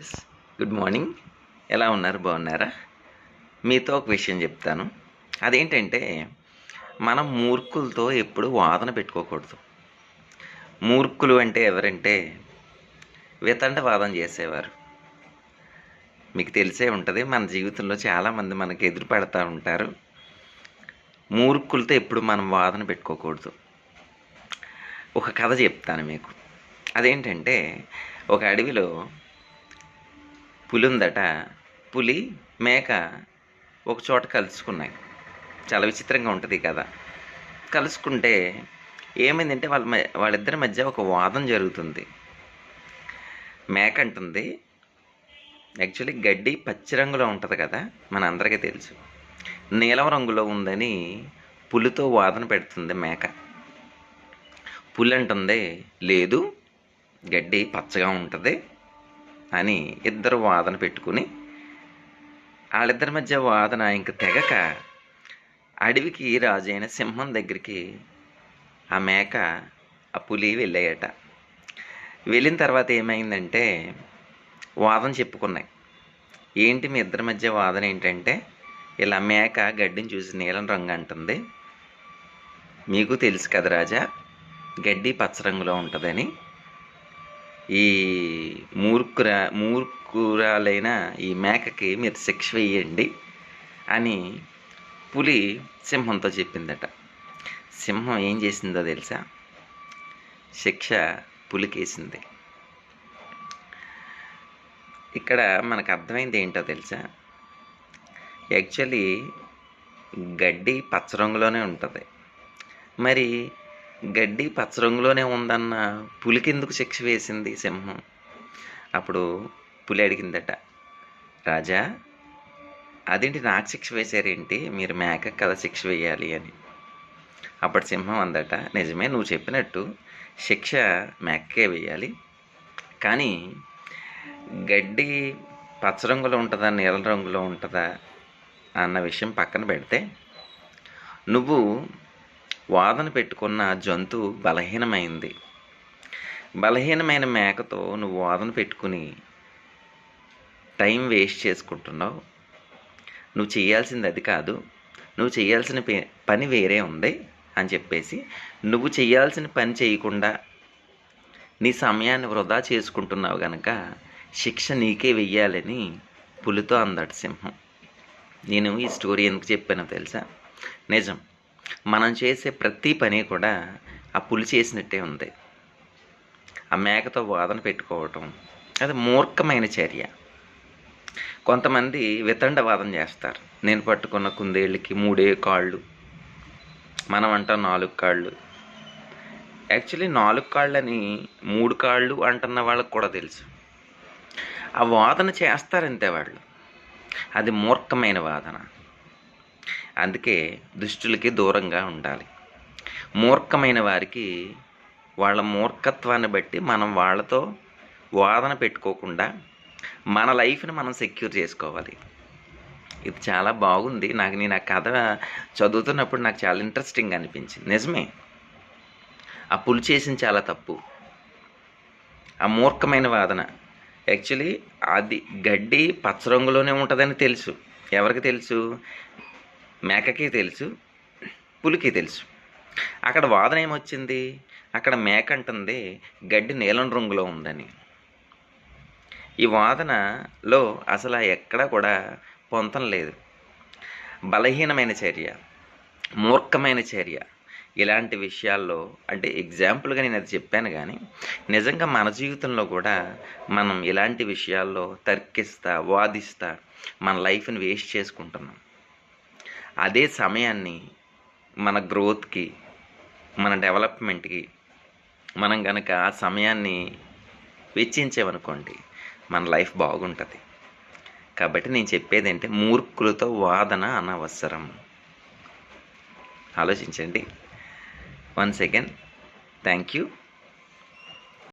Yes good morning ఎలా ఉన్నారు? బాగున్నారా? మీతో ఒక విషయం చెప్తాను. అదేంటంటే మనం మూర్ఖులతో ఎప్పుడు వాదన పెట్టుకోకూడదు. మూర్ఖులు అంటే ఎవరంటే వితండ వాదన చేసేవారు. మీకు తెలిసే ఉంటుంది మన జీవితంలో చాలామంది మనకు ఎదురు పడతా ఉంటారు. మూర్ఖులతో ఎప్పుడు మనం వాదన పెట్టుకోకూడదు. ఒక కథ చెప్తాను మీకు. అదేంటంటే ఒక అడవిలో పులి ఉందట పులి మేక ఒక చోట కలుసుకున్నాయి. చాలా విచిత్రంగా ఉంటుంది కదా కలుసుకుంటే ఏమైందంటే వాళ్ళ మ- వాళ్ళిద్దరి మధ్య ఒక వాదన జరుగుతుంది. మేక అంటుంది యాక్చువల్లీ గడ్డి పచ్చి రంగులో ఉంటుంది కదా మన అందరికీ తెలుసు. నీలం రంగులో ఉందని పులితో వాదన పెడుతుంది మేక. పులి అంటుంది లేదు గడ్డి పచ్చగా ఉంటుంది. అని ఇద్దరు వాదన పెట్టుకుని వాళ్ళిద్దరి మధ్య వాదన ఇంక తెగక అడవికి రాజైన సింహం దగ్గరికి ఆ మేక ఆ పులి వెళ్ళాయట. వెళ్ళిన తర్వాత ఏమైందంటే వాదన చెప్పుకున్నాయి. ఏంటి మీ ఇద్దరి మధ్య వాదన ఏంటంటే ఇలా మేక గడ్డిని చూసి నీలం రంగు అంటుంది. మీకు తెలుసు కదా రాజా గడ్డి పచ్చ రంగులో ఉంటుందని. ఈ మూర్ఖురా మూర్ఖురాలైన ఈ మేకకి మీరు శిక్ష వేయండి అని పులి సింహంతో చెప్పిందట. సింహం ఏం చేసిందో తెలుసా? శిక్ష పులికేసింది. ఇక్కడ మనకు అర్థమైంది ఏంటో తెలుసా? యాక్చువల్లీ గడ్డి పచ్చ రంగులోనే ఉంటుంది. మరి గడ్డి పచ్చ రంగులోనే ఉందన్న పులికి ఎందుకు శిక్ష వేసింది సింహం? అప్పుడు పులి అడిగిందట. రాజా అదేంటి నాకు శిక్ష వేశారేంటి? మీరు మేక కదా శిక్ష వేయాలి అని. అప్పుడు సింహం అందట నిజమే నువ్వు చెప్పినట్టు శిక్ష మేకకే వేయాలి. కానీ గడ్డి పచ్చ రంగులో ఉంటుందా నీలం రంగులో ఉంటుందా అన్న విషయం పక్కన పెడితే నువ్వు వాదన పెట్టుకున్న జంతువు బలహీనమైంది. బలహీనమైన మేకతో నువ్వు వాదన పెట్టుకుని టైం వేస్ట్ చేసుకుంటున్నావు. నువ్వు చేయాల్సింది అది కాదు. నువ్వు చేయాల్సిన పని వేరే ఉంది అని చెప్పేసి నువ్వు చేయాల్సిన పని చేయకుండా నీ సమయాన్ని వృధా చేసుకుంటున్నావు గనక శిక్ష నీకే వెయ్యాలని పులితో అందాడు సింహం. నేను ఈ స్టోరీ ఎందుకు చెప్పానో తెలుసా? నిజం. మనం చేసే ప్రతి పని కూడా ఆ పులి చేసినట్టే ఉంది. ఆ మేకతో వాదన పెట్టుకోవటం అది మూర్ఖమైన చర్య. కొంతమంది వితండ వాదన చేస్తారు. నేను పట్టుకున్న కుందేళ్ళకి మూడే కాళ్ళు మనం అంటాం నాలుగు కాళ్ళు. యాక్చువల్లీ నాలుగు కాళ్ళని మూడు కాళ్ళు అంటున్న వాళ్ళకి కూడా తెలుసు. ఆ వాదన చేస్తారంతే వాళ్ళు. అది మూర్ఖమైన వాదన. అందుకే దుష్టులకి దూరంగా ఉండాలి. మూర్ఖమైన వారికి వాళ్ళ మూర్ఖత్వాన్ని బట్టి మనం వాళ్ళతో వాదన పెట్టుకోకుండా మన లైఫ్ని మనం సెక్యూర్ చేసుకోవాలి. ఇది చాలా బాగుంది. నాకు నేను ఆ కథ చదువుతున్నప్పుడు నాకు చాలా ఇంట్రెస్టింగ్ అనిపించింది. నిజమే. ఆ పులి చేసిన చాలా తప్పు. ఆ మూర్ఖమైన వాదన. యాక్చువల్లీ అది గడ్డి పచ్చ రంగులోనే ఉంటుందని తెలుసు. ఎవరికి తెలుసు? మేకకి తెలుసు పులికి తెలుసు. అక్కడ వాదన ఏమొచ్చింది? అక్కడ మేక అంటుంది గడ్డి నీలం రంగులో ఉందని. ఈ వాదనలో అసలు ఎక్కడ కూడా పొంతం లేదు. బలహీనమైన చర్య మూర్ఖమైన చర్య. ఇలాంటి విషయాల్లో అంటే ఎగ్జాంపుల్గా నేను అది చెప్పాను కానీ నిజంగా మన జీవితంలో కూడా మనం ఇలాంటి విషయాల్లో తర్కిస్తా వాదిస్తా మన లైఫ్ని వేస్ట్ చేసుకుంటున్నాం. అదే సమయాన్ని మన గ్రోత్కి మన డెవలప్మెంట్కి మనం కనుక ఆ సమయాన్ని వెచ్చించామనుకోండి మన లైఫ్ బాగుంటుంది. కాబట్టి నేను చెప్పేది ఏంటంటే మూర్ఖులతో వాదన అనవసరం. ఆలోచించండి. Once again thank you